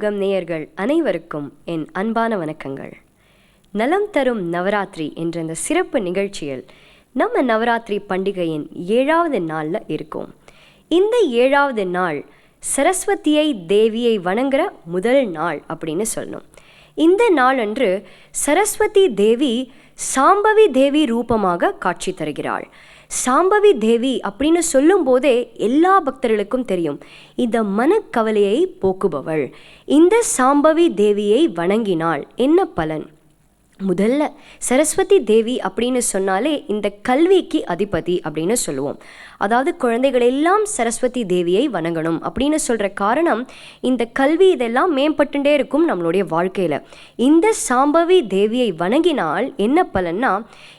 யுகம் நேயர்கள் அனைவருக்கும் என் அன்பான வணக்கங்கள். நலம் தரும் நவராத்திரி என்ற இந்த சிறப்பு நிகழ்ச்சியில் நம்ம நவராத்திரி பண்டிகையின் ஏழாவது நாளில் இருக்கோம். இந்த ஏழாவது நாள் சரஸ்வதியை தேவியை வணங்குற முதல் நாள் அப்படின்னு சொல்லணும். இந்த நாளன்று சரஸ்வதி தேவி சாம்பவி தேவி ரூபமாக காட்சி தருகிறாள். சாம்பவி தேவி அப்படின்னு சொல்லும்போதே எல்லா பக்தர்களுக்கும் தெரியும். இந்த மனக்கவலையை போக்குபவள். இந்த சாம்பவி தேவியை வணங்கினால் என்ன பலன்? முதல்ல சரஸ்வதி தேவி அப்படின்னு சொன்னாலே இந்த கல்விக்கு அதிபதி அப்படின்னு சொல்லுவோம். அதாவது குழந்தைகள் எல்லாம் சரஸ்வதி தேவியை வணங்கணும் அப்படின்னு சொல்கிற காரணம் இந்த கல்வி இதெல்லாம் மேம்பட்டுட்டே இருக்கும் நம்மளுடைய வாழ்க்கையில். இந்த சாம்பவி தேவியை வணங்கினால் என்ன பலன்னா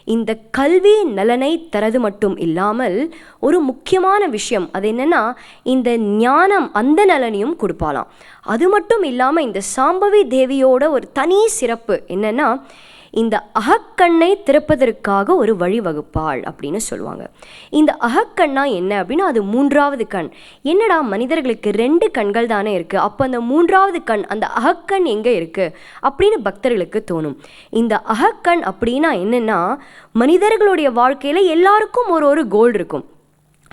இந்த கல்வி நலனை தரது மட்டும் இல்லாமல் ஒரு முக்கியமான விஷயம் அது என்னன்னா இந்த ஞானம் அந்த நலனையும் கொடுப்பாலாம் அது மட்டும் இல்லாமல் இந்த சாம்பவி தேவியோட ஒரு தனி சிறப்பு என்னென்னா இந்த அகக்கண்ணை திறப்பதற்காக ஒரு வழிவகுப்பாள் அப்படின்னு சொல்லுவாங்க. இந்த அகக்கண்ணா என்ன அப்படின்னா அது மூன்றாவது கண். என்னடா மனிதர்களுக்கு ரெண்டு கண்கள் தானே இருக்குது அப்போ அந்த மூன்றாவது கண் அந்த அகக்கண் எங்கே இருக்குது அப்படின்னு பக்தர்களுக்கு தோணும். இந்த அகக்கண் அப்படின்னா என்னென்னா மனிதர்களுடைய வாழ்க்கையில் எல்லாருக்கும் ஒரு ஒரு கோல் இருக்கும்.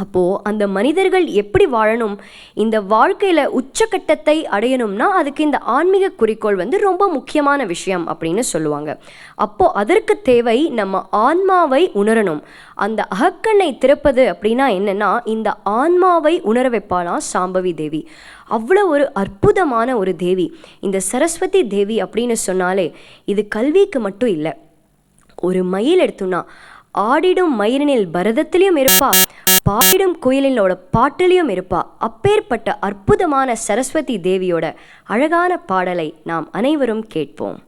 அப்போது அந்த மனிதர்கள் எப்படி வாழணும்? இந்த வாழ்க்கையில் உச்சக்கட்டத்தை அடையணும்னா அதுக்கு இந்த ஆன்மீக குறிக்கோள் வந்து ரொம்ப முக்கியமான விஷயம் அப்படின்னு சொல்லுவாங்க. அப்போது அதற்கு தேவை நம்ம ஆன்மாவை உணரணும். அந்த அகக்கண்ணை திறப்பது அப்படின்னா என்னென்னா இந்த ஆன்மாவை உணர வைப்பாளாம் சாம்பவி தேவி. அவ்வளோ ஒரு அற்புதமான ஒரு தேவி. இந்த சரஸ்வதி தேவி அப்படின்னு சொன்னாலே இது கல்விக்கு மட்டும் இல்லை. ஒரு மயில் எடுத்தோன்னா ஆடிடும் மயிரினில் பரதத்திலையும் இருப்பா. பாடிடும் குயிலினோட பாட்டிலையும் இருப்பா. அப்பேற்பட்ட அற்புதமான சரஸ்வதி தேவியோட அழகான பாடலை நாம் அனைவரும் கேட்போம்.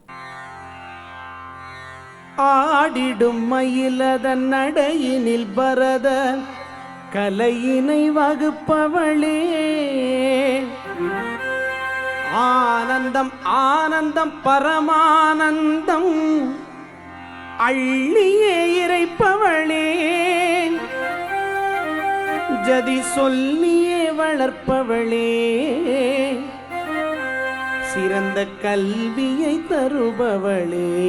ஆடிடும் மயிலதன் நடையினில் பரத கலையினை வகுப்பவளே. ஆனந்தம் ஆனந்தம் பரமானந்தம் அள்ளியே இறைப்பவளே. ஜதி சொல்லியே வளர்ப்பவளே. சிறந்த கல்வியை தருபவளே.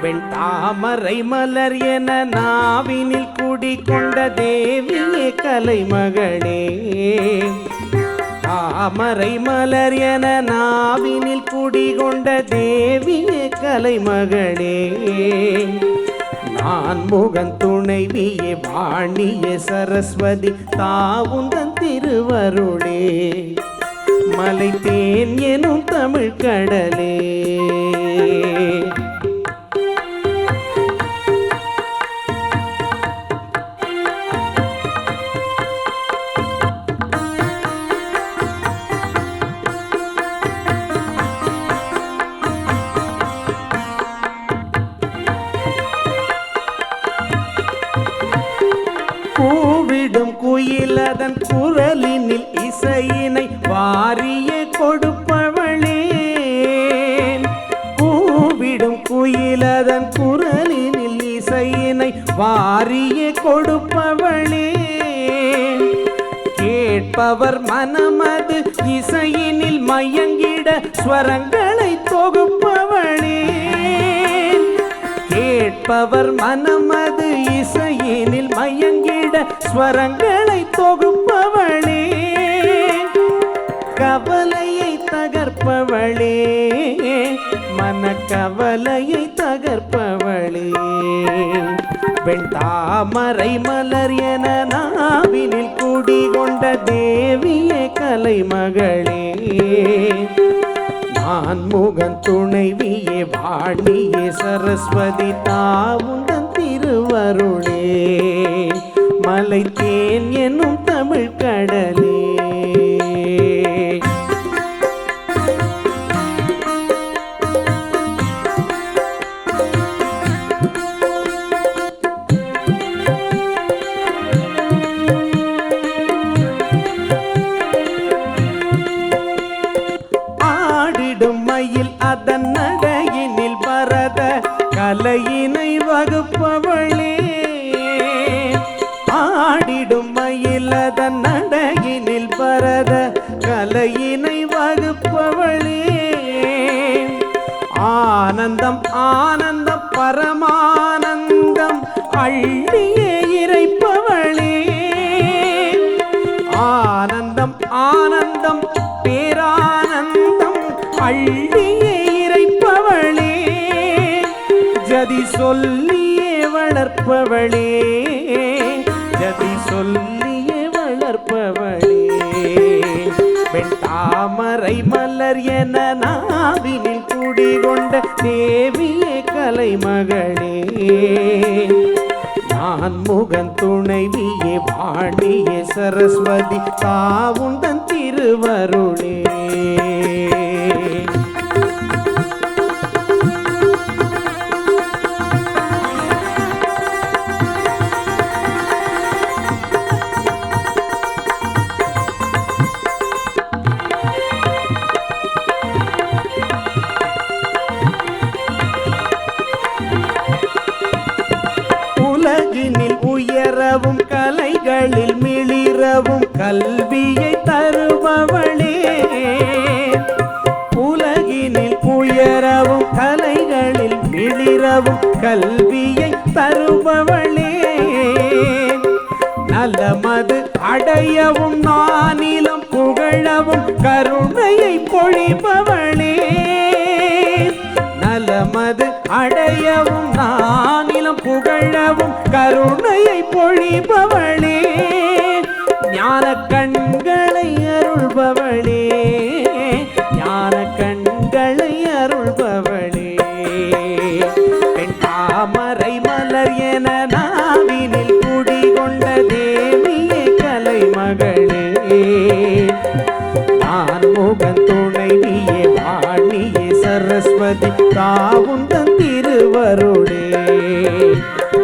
வெண் தாமரை மலர் என நாவினில் குடிகொண்ட தேவியே கலைமகளே. தாமரை மலர் என நாவினில் குடிகொண்ட தேவியே கலைமகளே. நான் முகன் துணைவியே வாணிய சரஸ்வதி தாவுந்தன் திருவருளே. மலை தேன் எனும் தமிழ் கடலே. தன் குரலினில் இசையினை வாரிய கொடுப்பவளே கூவிடும் குயிலதன் குரலினில் இசையினை வாரிய கொடுப்பவளே கேட்பவர் மனமது இசையினில் மயங்கிட ஸ்வரங்களை தொகுப்பவளே கேட்பவர் மனமது இசையினில் மயங்கிட ஸ்வரங்களை தொகுப்பவளே. கவலையை தகர்ப்பவளே. மனக்கவலையை தகர்ப்பவளே. பெண் தாமரை மலர் என நாவினில் குடிகொண்ட தேவியே கலைமகளே. நான் முகன் துணைவி துணைவியே வாணியே சரஸ்வதி தாவுந்தன் திருவருளே. மலை தேன் என்னும் தமிழ் கடலே. அதன் சொல்லியே வளர்ப்பவளே. ஜதி சொல்லியே வளர்ப்பவளே. பெண் தாமரை மலர் என நாவினில் குடிகொண்ட தேவியே கலைமகளே. நான் முகன் துணைவியே வாணியே சரஸ்வதி தாவுந்தன் திருவருளே. கலைகளில் கல்வியை தருபவளே. நலமது அடையவும் நானிலம் புகழவும் கருணையை பொழிபவளே. நலமது அடையவும் நானிலம் புகழவும் கருணையை பொழிபவளே. ஞானக்க உந்தன் திருவருளே.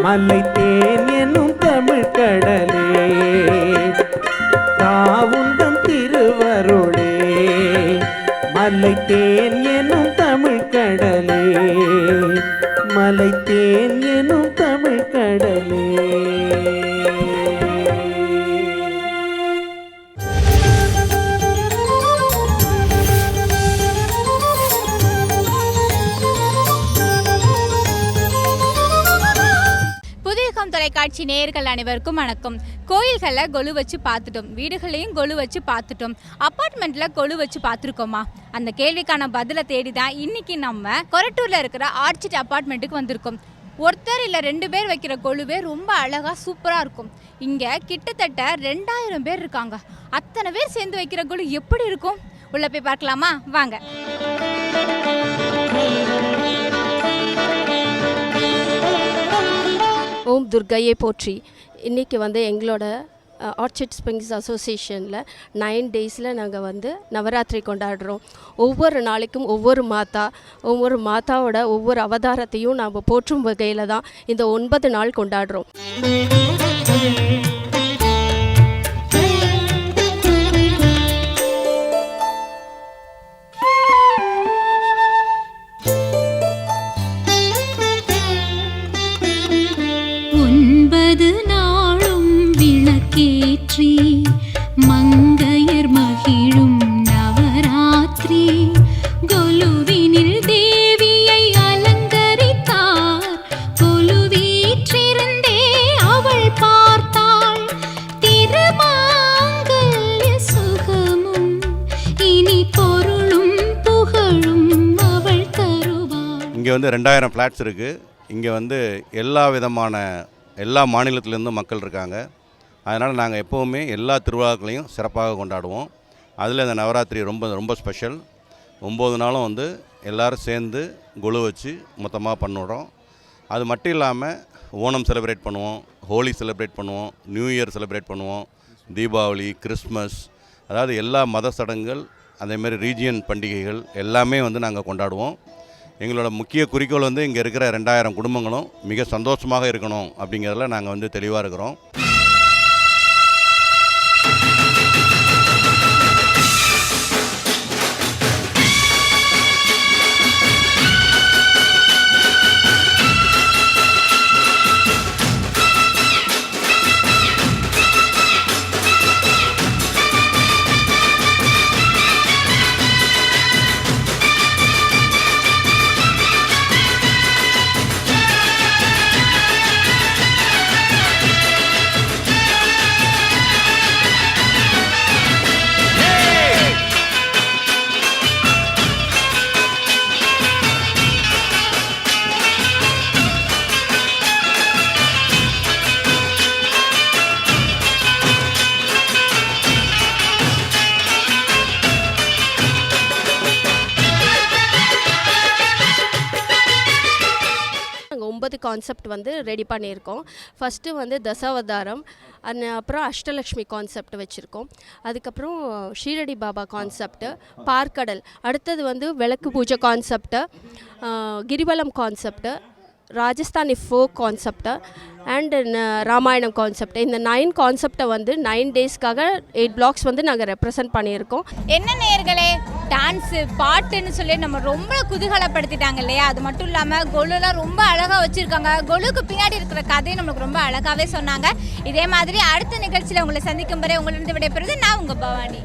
மலை தேன் என்னும் தமிழ் கடலே. தாவுந்தன் திருவருளே. மலை தேன் என்னும் தமிழ் கடலே. மலை தேன் என்னும் தொலைக்காட்சி நேயர்கள் அனைவருக்கும் வணக்கம். கோயில்களை கொலு வச்சு பார்த்துட்டோம். வீடுகளையும் கொலு வச்சு பார்த்துட்டோம். அப்பார்ட்மெண்ட்டில் கொலு வச்சு பார்த்துருக்கோமா? அந்த கேள்விக்கான பதிலை தேடி தான் இன்னைக்கு நம்ம கொரட்டூரில் இருக்கிற ஆர்ச்சிட் அப்பார்ட்மெண்ட்டுக்கு வந்திருக்கோம். ஒருத்தர் இல்லை ரெண்டு பேர் வைக்கிற கொழுவே ரொம்ப அழகாக சூப்பராக இருக்கும். இங்கே கிட்டத்தட்ட ரெண்டாயிரம் பேர் இருக்காங்க. அத்தனை பேர் சேர்ந்து வைக்கிற கொழு எப்படி இருக்கும்? உள்ள போய் பார்க்கலாமா? வாங்க. ஓம் துர்கையை போற்றி. இன்றைக்கி வந்து எங்களோட ஆர்ச்சிட் ஸ்ப்ரிங்ஸ் அசோசியேஷனில் நைன் டேஸில் நாங்கள் வந்து நவராத்திரி கொண்டாடுறோம். ஒவ்வொரு நாளைக்கும் ஒவ்வொரு மாதா ஒவ்வொரு மாதாவோட ஒவ்வொரு அவதாரத்தையும் நாம் போற்றும் வகையில் தான் இந்த ஒன்பது நாள் கொண்டாடுறோம். விளக்கேற்றி மங்கையர் மகிழும் நவராத்திரி கொலுவினில் தேவியை அலங்கரித்தார். கொலுவீற்றிருந்தே அவள் பார்த்தாள். திருமாங்கல்ய சுகமும் இனி பொருளும் புகழும் அவள் தருவாள். இங்கே வந்து ரெண்டாயிரம் ஃப்ளாட்ஸ் இருக்குது இங்கே வந்து எல்லா விதமான எல்லா மாநிலத்திலேருந்தும் மக்கள் இருக்காங்க. அதனால் நாங்கள் எப்போவுமே எல்லா திருவிழாக்களையும் சிறப்பாக கொண்டாடுவோம். அதில் இந்த நவராத்திரி ரொம்ப ரொம்ப ஸ்பெஷல். ஒம்பது நாளும் வந்து எல்லோரும் சேர்ந்து கொலு வச்சு மொத்தமாக பண்ணுறோம். அது மட்டும் இல்லாமல் ஓணம் செலிப்ரேட் பண்ணுவோம் ஹோலி செலிப்ரேட் பண்ணுவோம் நியூ இயர் செலிப்ரேட் பண்ணுவோம் தீபாவளி கிறிஸ்மஸ் அதாவது எல்லா மத சடங்குகள் அதேமாரி ரீஜியன் பண்டிகைகள் எல்லாமே வந்து நாங்கள் கொண்டாடுவோம். எங்களோட முக்கிய குறிக்கோள் வந்து இங்கே இருக்கிற ரெண்டாயிரம் குடும்பங்களும் மிக சந்தோஷமாக இருக்கணும் அப்படிங்கிறதுல நாங்கள் வந்து தெளிவாக இருக்கிறோம். ஒம்பது கான்செப்ட் வந்து ரெடி பண்ணியிருக்கோம். ஃபஸ்ட்டு வந்து தசாவதாரம் அண்ட் அப்புறம் அஷ்டலக்ஷ்மி கான்செப்ட் வச்சுருக்கோம். அதுக்கப்புறம் ஷீரடி பாபா கான்செப்ட்டு பார்க்கடல். அடுத்தது வந்து விளக்கு பூஜை concept Girivalam concept Rajasthani folk concept and Ramayanam concept இந்த நைன் கான்செப்டை வந்து நைன் டேஸ்க்காக எயிட் பிளாக்ஸ் வந்து நாங்கள் ரெப்ரசன்ட் பண்ணியிருக்கோம். என்ன நேயர்களே? டான்ஸு பாட்டுன்னு சொல்லி நம்ம ரொம்ப குதூகலப்படுத்திட்டாங்க இல்லையா? அது மட்டும் இல்லாமல் கொலுலாம் ரொம்ப அழகாக வச்சுருக்காங்க. கொலுக்கு பின்னாடி இருக்கிற கதையை நம்மளுக்கு ரொம்ப அழகாகவே சொன்னாங்க. இதே மாதிரி அடுத்த நிகழ்ச்சியில் உங்களை சந்திக்கும் வரை உங்களிருந்து விடைபெறுது நான் உங்கள் பவானி.